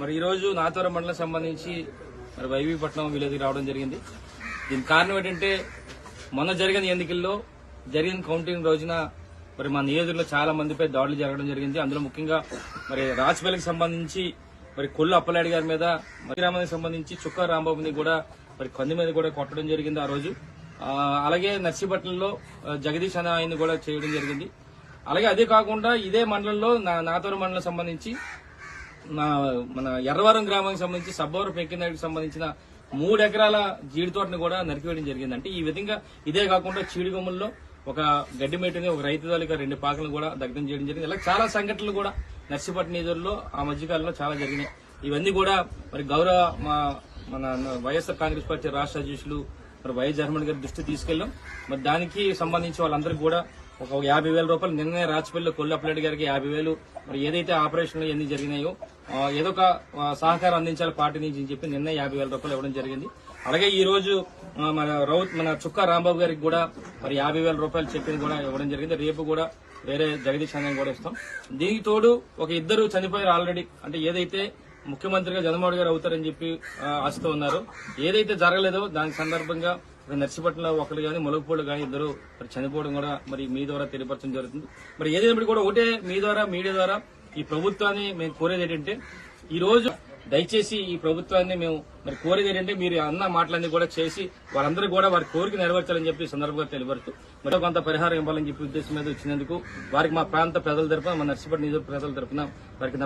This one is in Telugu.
మరి ఈరోజు నాతవరం మండలం సంబంధించి మరి వైవీపట్నం విలేజ్కి రావడం జరిగింది. దీనికి కారణం ఏంటంటే మొన్న జరిగిన ఎన్నికల్లో జరిగిన కౌంటింగ్ రోజున మరి మా నియోజకవర్గంలో చాలా మందిపై దాడులు జరగడం జరిగింది. అందులో ముఖ్యంగా మరి రాజపల్లికి సంబంధించి మరి కొల్లు అప్పలాడి గారి మీద మరి సంబంధించి చుక్క రాంబాబుని కూడా మరి కంది మీద కూడా కొట్టడం జరిగింది ఆ రోజు. అలాగే నర్సీపట్నంలో జగదీష్ అనే ఆయన్ని కూడా చేయడం జరిగింది. అలాగే అదే కాకుండా ఇదే మండలంలో నా నాతోర మండలం సంబంధించి నా మన ఎర్రవరం గ్రామానికి సంబంధించి సబ్బవరం పెంకినాయుడికి సంబంధించిన మూడు ఎకరాల జీడి తోటను కూడా నరికివేయడం జరిగింది అంటే ఈ విధంగా ఇదే కాకుండా చీడిగొమ్మల్లో ఒక గడ్డి మేటని ఒక రైతు తాలూకా రెండు పాకలను కూడా దగ్ధం చేయడం జరిగింది. ఇలా చాలా సంఘటనలు కూడా నర్సిపట్నం నిధుల్లో ఆ మధ్యకాలంలో చాలా జరిగినాయి. ఇవన్నీ కూడా మరి గౌరవ మా మన వైఎస్ఆర్ కాంగ్రెస్ పార్టీ రాష్ట్ర అధ్యక్షులు మరి వైఎస్ జగన్మోహన్ గారి దృష్టి తీసుకెళ్ళాం. మరి దానికి సంబంధించి వాళ్ళందరికీ కూడా ఒక యాభై వేల రూపాయలు నిన్నే రాజపల్లిలో కొల్లప్పలరెడ్డి గారికి యాభై వేలు మరి ఏదైతే ఆపరేషన్లు ఎన్ని జరిగినాయో ఏదో ఒక సహకారం అందించాలి పార్టీ నుంచి అని చెప్పి నిన్న యాభై వేల రూపాయలు ఇవ్వడం జరిగింది. అలాగే ఈ రోజు మన రౌత్ మన చుక్క రాంబాబు గారికి కూడా మరి యాభై వేల రూపాయలు చెక్కిని కూడా ఇవ్వడం జరిగింది. రేపు కూడా వేరే జగదీష్ అన్నని కూడా ఇస్తాం. దీనికి తోడు ఒక ఇద్దరు చనిపోయారు ఆల్రెడీ. అంటే ఏదైతే ముఖ్యమంత్రిగా జగన్మోహన్ గారు అవుతారని చెప్పి ఆశతో ఉన్నారు. ఏదైతే జరగలేదో దాని సందర్భంగా నర్సిపట్నంలో ఒకరు కానీ ములగపూడి కానీ ఇద్దరు మరి చనిపోవడం కూడా మరి మీ ద్వారా తెలియపరచడం జరుగుతుంది. మరి ఏదైనప్పటికీ కూడా ఒకటే మీ ద్వారా మీడియా ద్వారా ఈ ప్రభుత్వాన్ని మేము కోరేది ఏంటంటే ఈ రోజు దయచేసి ఈ ప్రభుత్వాన్ని మేము మరి కోరేది ఏంటంటే మీరు అన్న మాటలన్నీ కూడా చేసి వారందరూ కూడా వారి కోరిక నెరవేర్చాలని చెప్పి సందర్భంగా తెలియపరుతూ మరో కొంత పరిహారం ఇవ్వాలని చెప్పి ఉద్దేశం మీద వచ్చినందుకు వారికి మా ప్రాంత ప్రజల తరపున మా నర్సీపట్నం నియోజక ప్రజల తరఫున వారికి